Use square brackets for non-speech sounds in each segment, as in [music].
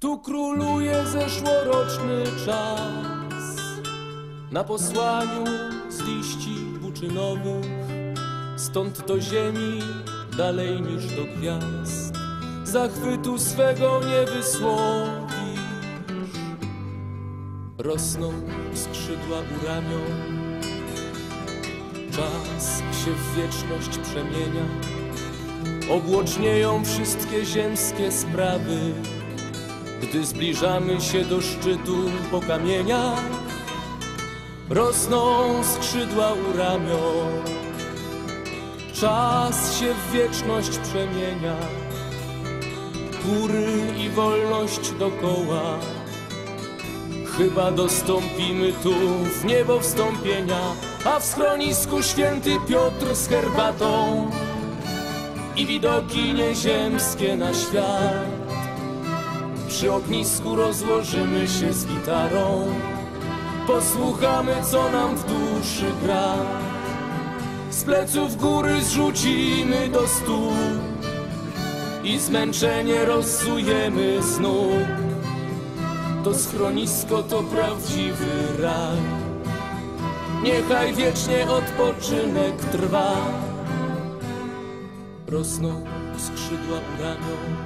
Tu króluje zeszłoroczny czas. Na posłaniu z liści buczynowych Stąd do ziemi dalej niż do gwiazd. Zachwytu swego nie wysłowisz. Rosną skrzydła u ramion. Czas się w wieczność przemienia. Obłocznieją wszystkie ziemskie sprawy Gdy zbliżamy się do szczytu po kamieniach Rosną skrzydła u ramion. Czas się w wieczność przemienia. Góry i wolność dokoła. Chyba dostąpimy tu w niebo wstąpienia A w schronisku święty Piotr z herbatą I widoki nieziemskie na świat Przy ognisku rozłożymy się z gitarą Posłuchamy co nam w duszy gra Z pleców góry zrzucimy do stóp I zmęczenie rozsujemy z nóg to schronisko to prawdziwy raj. Niechaj wiecznie odpoczynek trwa. Rosną skrzydła ramion,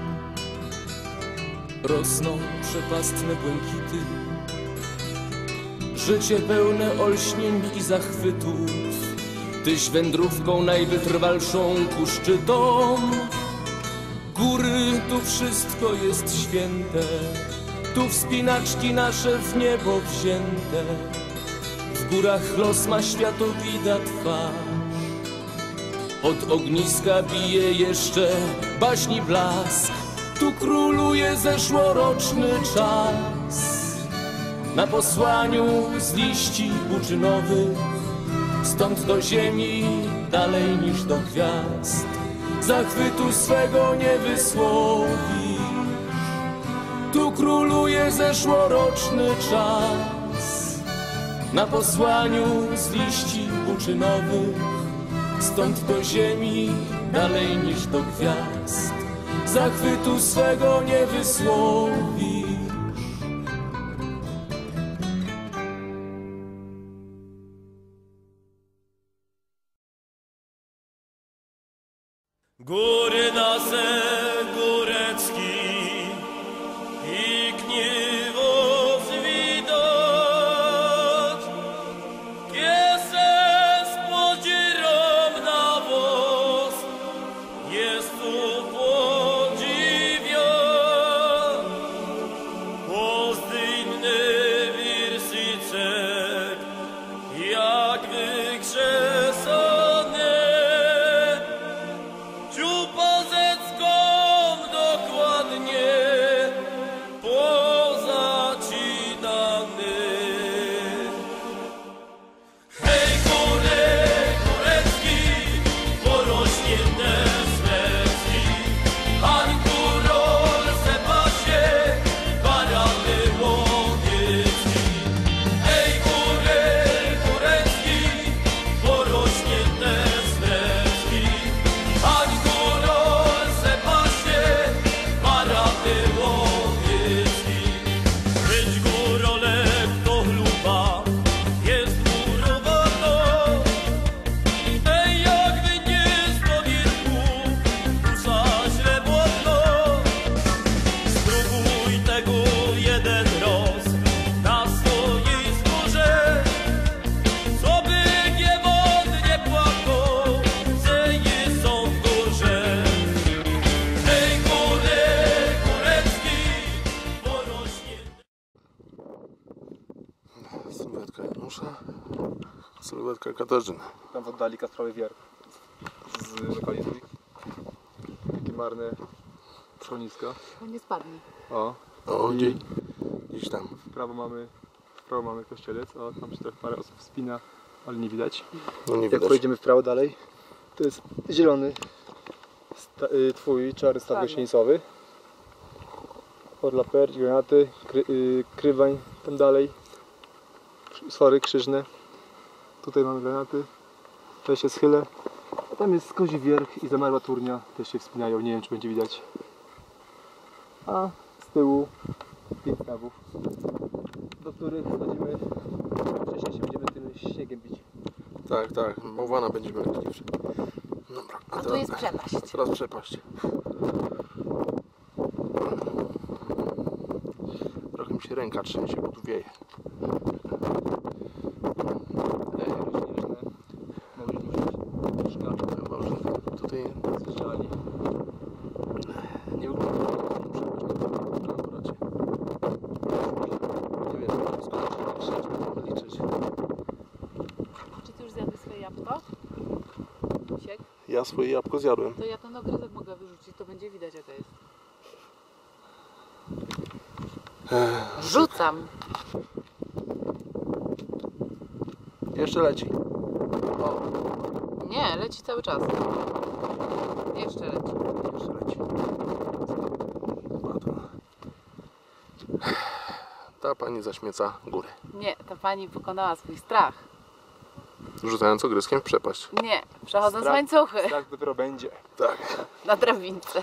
rosną przepastne błękity. Życie pełne olśnień i zachwytów, tyś wędrówką najwytrwalszą ku szczytom. Góry, tu wszystko jest święte. Tu wspinaczki nasze w niebo wzięte W górach los ma światowida twarz Od ogniska bije jeszcze baśni blask Tu króluje zeszłoroczny czas. Na posłaniu z liści buczynowych Stąd do ziemi dalej niż do gwiazd. Zachwytu swego nie wysłowi tu króluje zeszłoroczny czas. Na posłaniu z liści buczynowych Stąd do ziemi dalej niż do gwiazd Zachwytu swego nie wysłowisz. Góry górecki Katarzyny. tam w oddali Kasprowy Wier z lokalizmu. Takie marne schroniska. To nie spadnie. O, O, gdzieś, gdzieś tam. w prawo mamy, w prawo mamy kościelec. O, tam się trochę parę osób wspina, ale nie widać. No nie Jak widać. pojedziemy w prawo dalej, to jest zielony sta, y, twój czarny staw. Orla perć, granaty, kry, y, krywań, tam dalej. Sfory krzyżne. Tutaj mamy granaty. Tutaj się schylę. A tam jest kozi wierch i zamarła turnia. Też się wspinają, nie wiem czy będzie widać. A z tyłu pięć do których chodzimy, wcześniej się będziemy tym śniegiem bić. Tak, tak. Bałwana będziemy robić. Dobra. A tu jest przepaść. Teraz przepaść. Trochę mi się ręka trzęsie, bo tu wieje. Tutaj nie wygląda na akurat. Nie wiem, liczyć. Czy ty już zjadłeś swoje jabłko? Siek? Ja swoje jabłko zjadłem. To ja ten ogryzek mogę wyrzucić, to będzie widać jaka jest. Rzucam! Jeszcze leci. Nie, leci cały czas. Jeszcze leci. jeszcze leci. To. Ta pani zaśmieca góry. Nie, ta pani pokonała swój strach. Rzucając ogryskiem w przepaść. Nie, przechodząc Strach. łańcuchy Tak dopiero będzie. Tak. na drabince.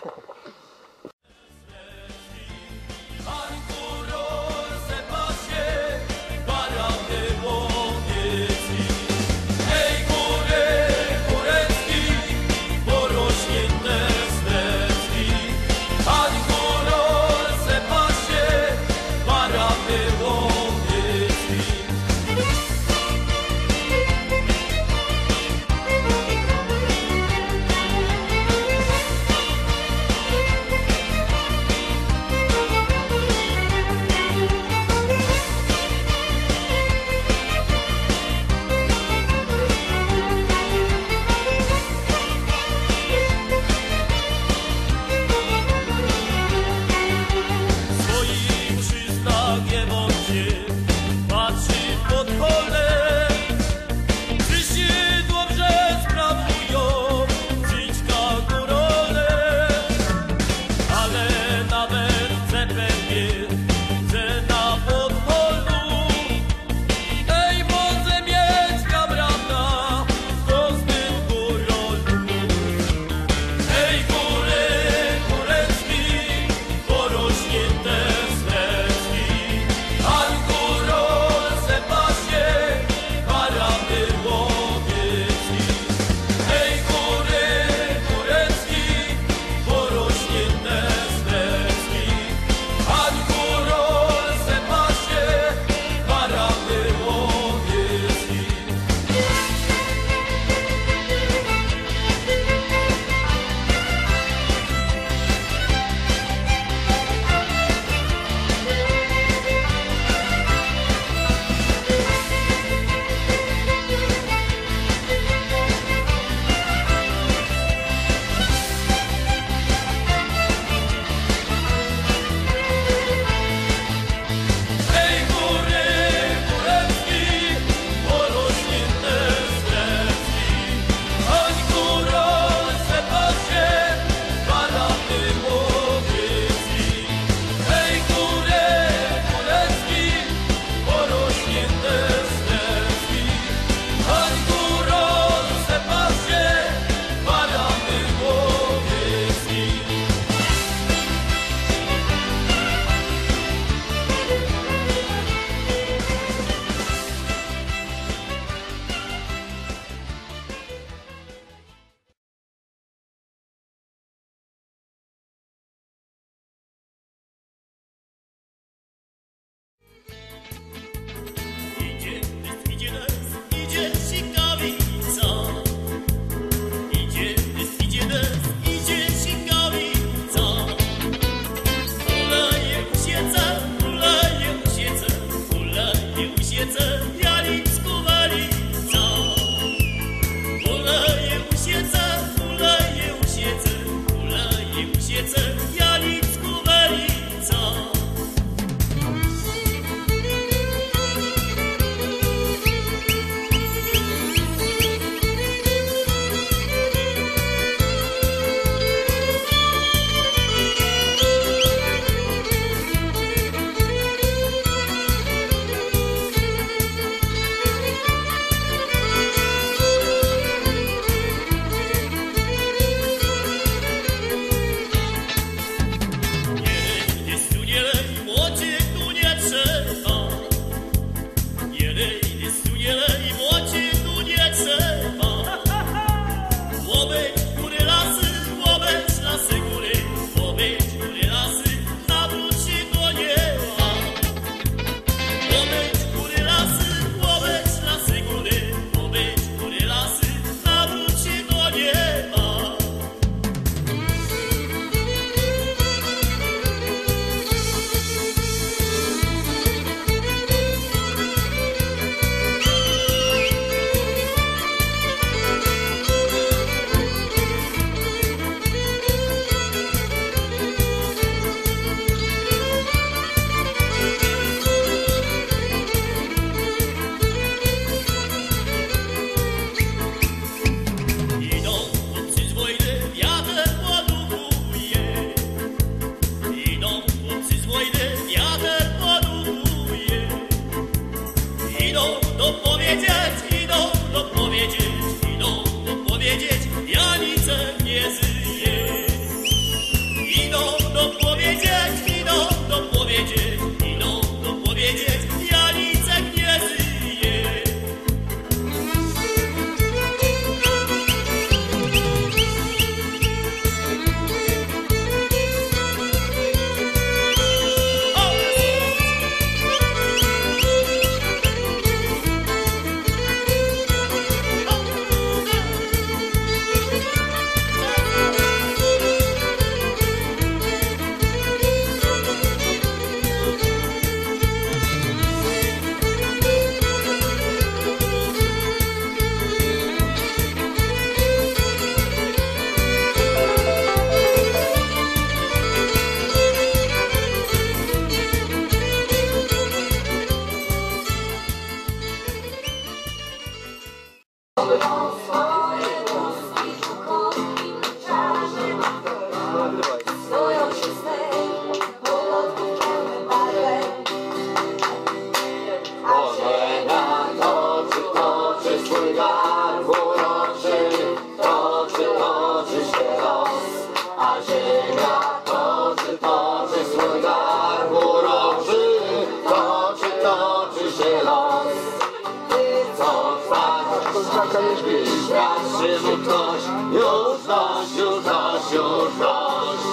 Dość, już dość,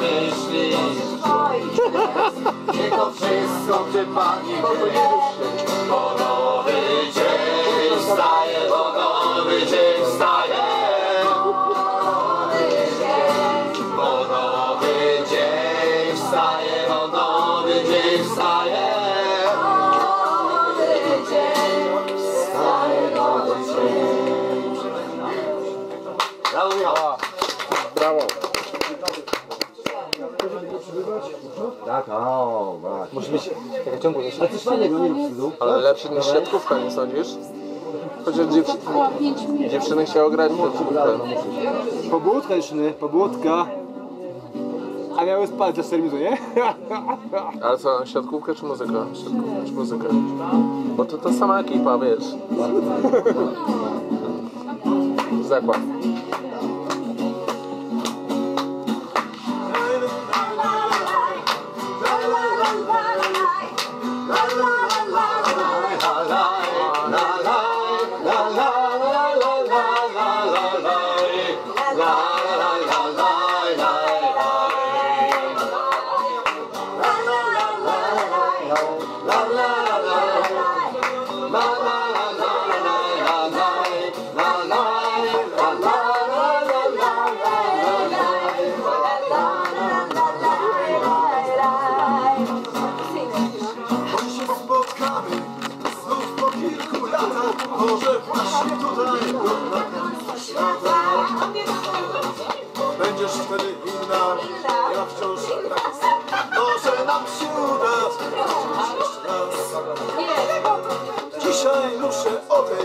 myśli. Nie to wszystko przypadnie Bo nowy dzień wstaje, bo nowy dzień wstaje. Tak, o, tak. Musi być taka ciągła. Ale coś fajnego, nie wiem, Ale lepszy niż siatkówka, nie sądzisz? Chociaż dziew... dziewczyny chciały grać w siatkówkę. Pobudka dziewczyny, pobudka. A miały spać za serwisu, nie? [laughs] Ale co, siatkówkę czy muzyka? Siatkówkę czy muzykę? Bo to ta sama ekipa, wiesz. Zakład. Się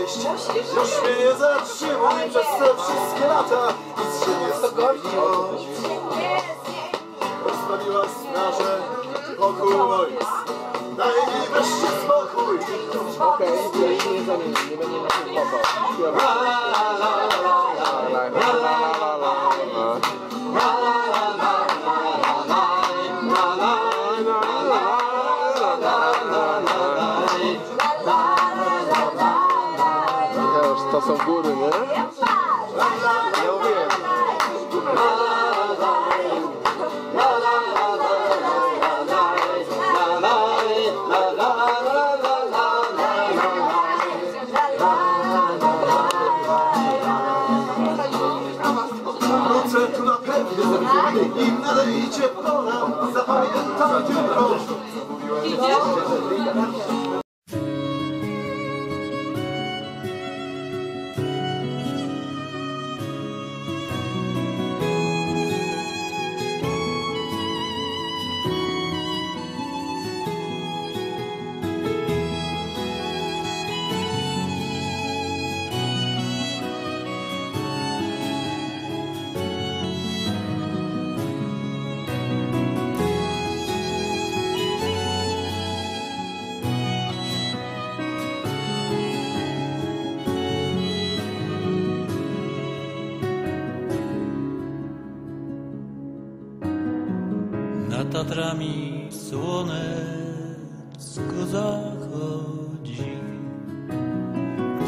Już mnie nie zatrzymuj przez te wszystkie lata Nic się nie zmieniło Rozstawiła straże wokół wojsk Daj mi wreszcie spokój Okej, okay, nie, zamienię, nie będzie na tym popał. Śpiewa. La, la, la, la, są góry, nie? Ja wiem. Wrócę tu na pewno Nim nadejdzie pora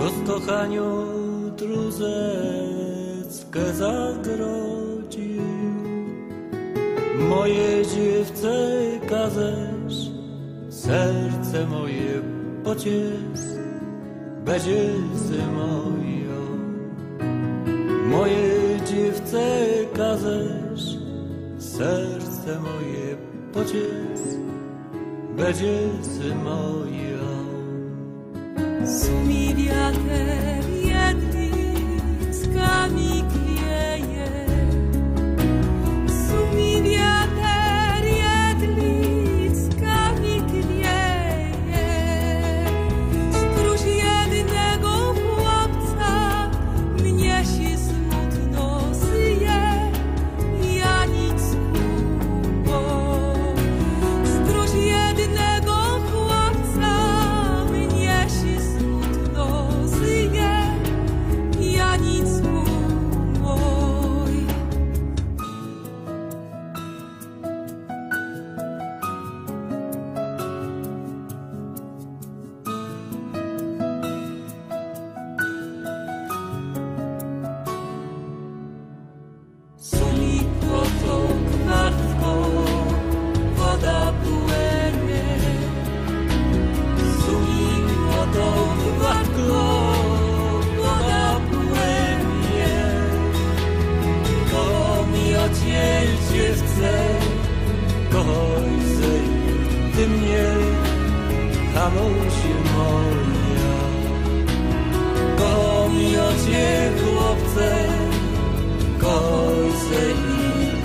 Kto z kochaniu truzeckę zagrodził Moje dziewce kazesz Serce moje pociec Będzie moją Moje dziewce kazesz serce moje pociec, będzie moją. Su mi